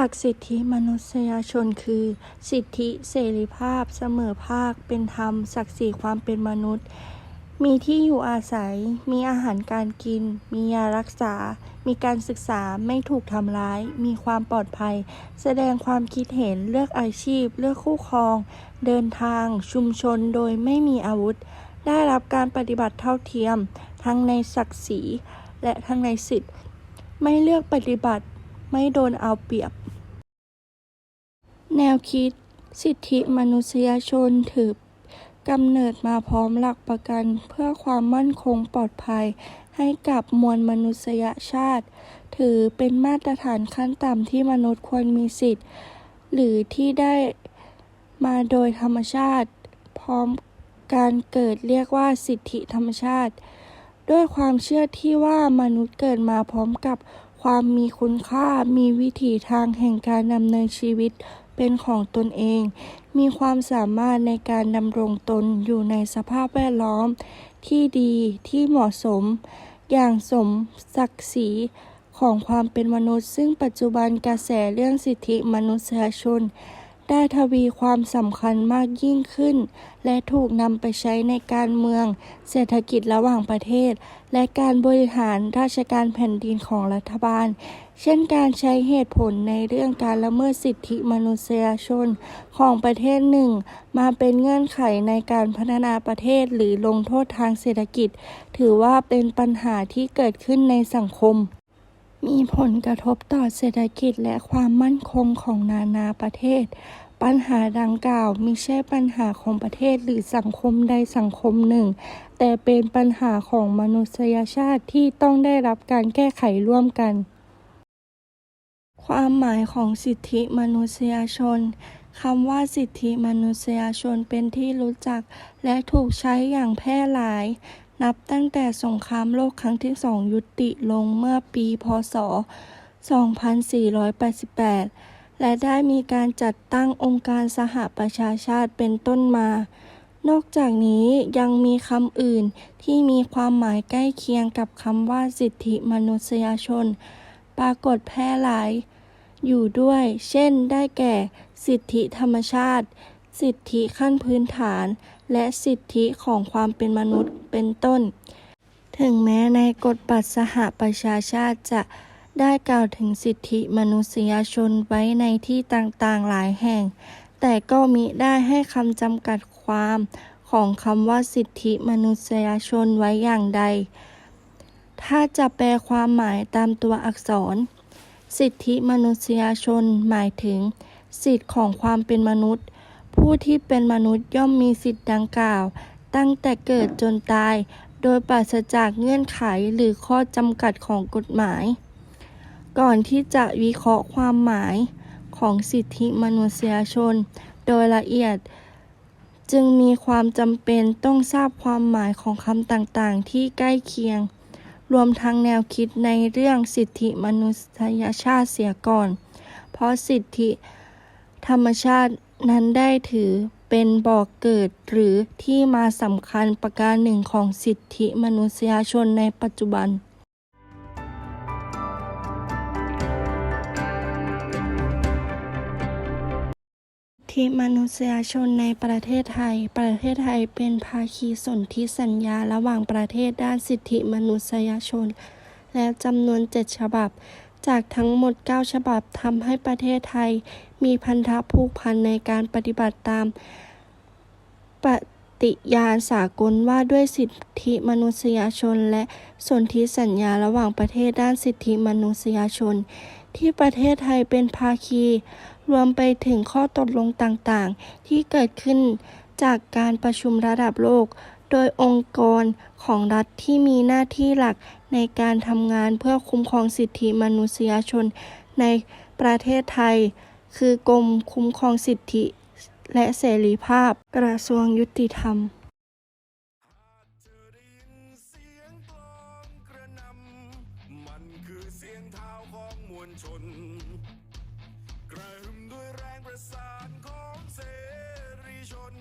หลักสิทธิมนุษยชนคือ สิทธิเสรีภาพ เสมอภาค เป็นธรรม ศักดิ์ศรีความเป็นมนุษย์ มีที่อยู่อาศัย มีอาหารการกิน มียารักษา มีการศึกษาไม่ถูกทำร้าย มีความปลอดภัย แสดงความคิดเห็นเลือกอาชีพ เลือกคู่ครอง เดินทาง ชุมชนโดยไม่มีอาวุธ ได้รับการปฏิบัติเท่าเทียม ทั้งในศักดิ์ศรีและทั้งในสิทธิไม่เลือกปฏิบัติ ไม่โดนเอาเปรียบ แนวคิด สิทธิมนุษยชนถือกำเนิดมาพร้อมหลักประกันเพื่อความมั่นคงปลอดภัยให้กับมวลมนุษยชาติ ถือเป็นมาตรฐานขั้นต่ำที่มนุษย์ควรมีสิทธิ์ หรือที่ได้มาโดยธรรมชาติ พร้อมการเกิดเรียกว่าสิทธิธรรมชาติ ด้วยความเชื่อที่ว่ามนุษย์เกิดมาพร้อมกับ ความมีคุณค่า มีวิถีทางแห่งการดำเนินชีวิตเป็นของตนเอง มีความสามารถในการดำรงตนอยู่ในสภาพแวดล้อม ที่ดีที่เหมาะสม อย่างสมศักดิ์ศรีของความเป็นมนุษย์ ซึ่งปัจจุบันกระแสเรื่องสิทธิมนุษยชน ได้ทวีความสำคัญมากยิ่งขึ้น และถูกนำไปใช้ในการเมือง เศรษฐกิจระหว่างประเทศ และการบริหารราชการแผ่นดินของรัฐบาล เช่นการใช้เหตุผลในเรื่องการละเมิดสิทธิมนุษยชนของประเทศหนึ่ง มาเป็นเงื่อนไขในการพัฒนาประเทศหรือลงโทษทางเศรษฐกิจ ถือว่าเป็นปัญหาที่เกิดขึ้นในสังคม มีผลกระทบต่อเศรษฐกิจและความมั่นคงของนานาประเทศ ปัญหาดังกล่าวมิใช่ปัญหาของประเทศหรือสังคมใดสังคมหนึ่ง แต่เป็นปัญหาของมนุษยชาติที่ต้องได้รับการแก้ไขร่วมกัน ความหมายของสิทธิมนุษยชนคำว่าสิทธิมนุษยชนเป็นที่รู้จักและถูกใช้อย่างแพร่หลาย นับตั้งแต่สงครามโลกครั้งที่สองยุติลงเมื่อปีพ.ศ.2488 และได้มีการจัดตั้งองค์การสหประชาชาติเป็นต้นมา นอกจากนี้ยังมีคำอื่นที่มีความหมายใกล้เคียงกับคำว่าสิทธิมนุษยชน ปรากฏแพร่หลาย อยู่ด้วย เช่น ได้แก่ สิทธิธรรมชาติ สิทธิขั้นพื้นฐาน และสิทธิของความเป็นมนุษย์เป็นต้น ถึงแม้ในกฎบัตรสหประชาชาติจะได้กล่าวถึงสิทธิมนุษยชนไว้ในที่ต่างๆหลายแห่ง แต่ก็มิได้ให้คำจำกัดความของคำว่าสิทธิมนุษยชนไว้อย่างใด ถ้าจะแปลความหมายตามตัวอักษร สิทธิมนุษยชนหมายถึง สิทธิของความเป็นมนุษย์ ผู้ที่เป็นมนุษย์ย่อมมีสิทธิดังกล่าว ตั้งแต่เกิดจนตาย โดยปราศจากเงื่อนไขหรือข้อจำกัดของกฎหมาย ก่อนที่จะวิเคราะห์ความหมายของสิทธิมนุษยชน โดยละเอียด จึงมีความจำเป็นต้องทราบความหมายของคำต่างๆ ที่ใกล้เคียง รวมทั้งแนวคิดในเรื่องสิทธิมนุษยชาติเสียก่อน เพราะสิทธิธรรมชาติ นั้นได้ถือเป็นบ่อกเกิดหรือที่มาสำคัญประการหนึ่งของสิทธิมนุษยชนในปัจจุบันทธิมนุษยชนในประเทศไทย ประเทศไทยเป็นภาคีสนธิสัญญาระหว่างประเทศด้านสิทธิมนุษยชน และจำนวน7ฉบับ จากทั้งหมด 9 ฉบับทำให้ประเทศไทย มีพันธะผูกพันในการปฏิบัติตาม ปฏิญาณสากลว่าด้วยสิทธิมนุษยชน และสนธิสัญญาระหว่างประเทศด้านสิทธิมนุษยชน ที่ประเทศไทยเป็นภาคี รวมไปถึงข้อตกลงต่างๆ ที่เกิดขึ้นจากการประชุมระดับโลก โดยองค์กรของรัฐที่มีหน้าที่หลักในการทำงานเพื่อคุ้มครองสิทธิมนุษยชนในประเทศไทย คือกรมคุ้มครองสิทธิและเสรีภาพ กระทรวงยุติธรรมชนกระหึ่มด้วยแรงประสานของเสรีชน